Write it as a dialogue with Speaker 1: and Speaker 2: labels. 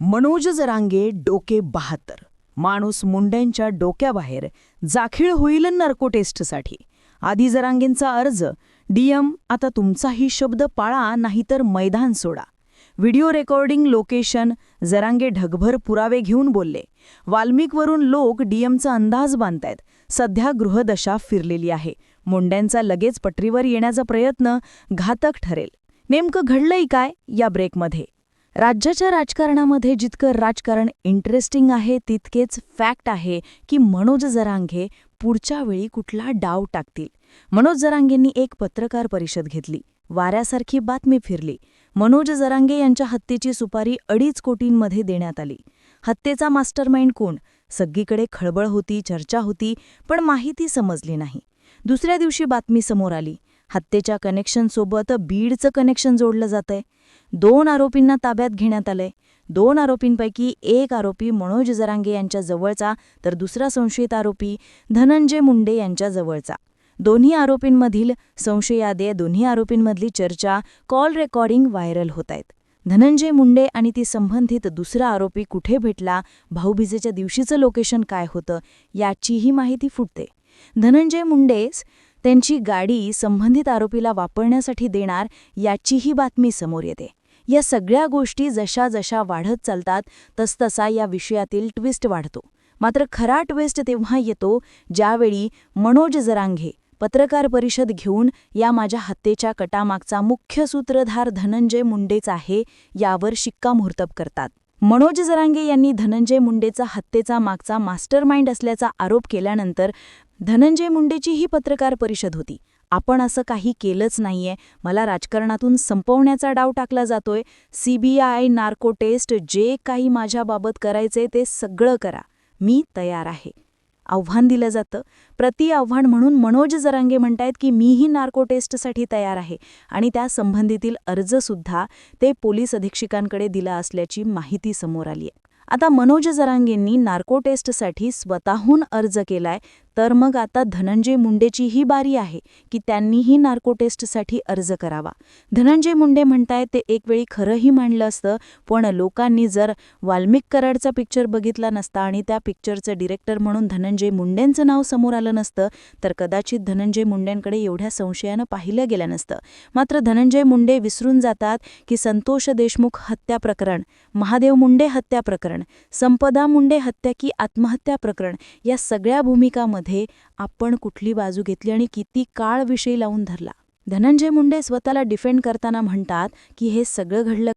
Speaker 1: मनोज जरांगे डोके बहात्तर. माणूस मुंड्यांच्या डोक्याबाहेर जाखीळ होईल नर्को टेस्टसाठी आधी जरांगेंचा अर्ज डीएम आता तुमचाही शब्द पाळा नाहीतर मैदान सोडा. व्हिडिओ रेकॉर्डिंग लोकेशन जरांगे ढगभर पुरावे घेऊन बोलले. वाल्मिकवरून लोक डीएमचा अंदाज बांधतायत. सध्या गृहदशा फिरलेली आहे. मुंड्यांचा लगेच पटरीवर येण्याचा प्रयत्न घातक ठरेल. नेमकं घडलंय काय या ब्रेकमध्ये? राज्याच्या राजकारणामध्ये जितकं राजकारण इंटरेस्टिंग आहे तितकेच फॅक्ट आहे की मनोज जरांगे पुढच्या वेळी कुठला डाव टाकतील. मनोज जरांगेंनी एक पत्रकार परिषद घेतली. वाऱ्यासारखी बातमी फिरली. मनोज जरांगे यांच्या हत्येची सुपारी अडीच कोटींमध्ये देण्यात आली. हत्येचा मास्टरमाइंड कोण? सगळीकडे खळबळ होती चर्चा होती पण माहिती समजली नाही. दुसऱ्या दिवशी बातमी समोर आली. हत्येच्या कनेक्शनसोबत बीडचं कनेक्शन जोडलं जातंय. दोन आरोपींना ताब्यात घेण्यात आलंय. दोन आरोपींपैकी एक आरोपी मनोज जरांगे यांच्या जवळचा तर दुसरा संशयित आरोपी धनंजय मुंडे यांच्या जवळचा. दोन्ही आरोपींमधील संशयादे दोन्ही आरोपींमधली चर्चा कॉल रेकॉर्डिंग व्हायरल होत आहेत धनंजय मुंडे आणि ती संबंधित दुसरा आरोपी कुठे भेटला भाऊबीजेच्या दिवशीचं लोकेशन काय होतं याचीही माहिती फुटते. धनंजय मुंडेस त्यांची गाडी संबंधित आरोपीला वापरण्यासाठी देणार याचीही बातमी समोर येते. या सगळ्या गोष्टी जशा जशा वाढत चालतात तसतसा या विषयातील ट्विस्ट वाढतो. मात्र खरा ट्विस्ट तेव्हा येतो ज्यावेळी मनोज जरांघे पत्रकार परिषद घेऊन या माझ्या हत्येच्या कटामागचा मुख्य सूत्रधार धनंजय मुंडेच आहे यावर शिक्कामोर्तब करतात. मनोज जरांगे यांनी धनंजय मुंडेचा हत्येचा मागचा मास्टर माइंड असल्याचा आरोप केल्यानंतर धनंजय मुंडेची ही पत्रकार परिषद होती. आपण असं काही केलंच नाहीये. मला राजकारणातून संपवण्याचा डाव टाकला जातोय. सीबीआय नार्को टेस्ट जे काही माझ्याबाबत करायचे ते सगळं करा. मी तयार आहे. आव्हान दिलं जातं. प्रति आव्हान म्हणून मनोज जरांगे म्हणतायत की मीही नार्को टेस्टसाठी तयार आहे आणि त्या संबंधीतील अर्जसुद्धा ते पोलीस अधीक्षकांकडे दिला असल्याची माहिती समोर आली आहे आता मनोज जरांगेंनी नार्को टेस्टसाठी स्वतःहून अर्ज केलाय तर मग आता धनंजय मुंडेची ही बारी आहे की त्यांनीही नार्को टेस्टसाठी अर्ज करावा. धनंजय मुंडे म्हणताय ते एकवेळी खरंही मांडलं असतं पण लोकांनी जर वाल्मिक कराडचा पिक्चर बघितला नसता आणि त्या पिक्चरचं डिरेक्टर म्हणून धनंजय मुंडेंचं नाव समोर आलं नसतं तर कदाचित धनंजय मुंडेंकडे एवढ्या संशयानं पाहिलं गेलं नसतं. मात्र धनंजय मुंडे विसरून जातात की संतोष देशमुख हत्या प्रकरण महादेव मुंडे हत्या प्रकरण संपदा मुंडे हत्या की आत्महत्या प्रकरण या सगळ्या भूमिकामध्ये मध्ये आपण कुठली बाजू घेतली आणि किती काळ विषयी लावून धरला. धनंजय मुंडे स्वतःला डिफेंड करताना म्हणतात की हे सगळं घडलं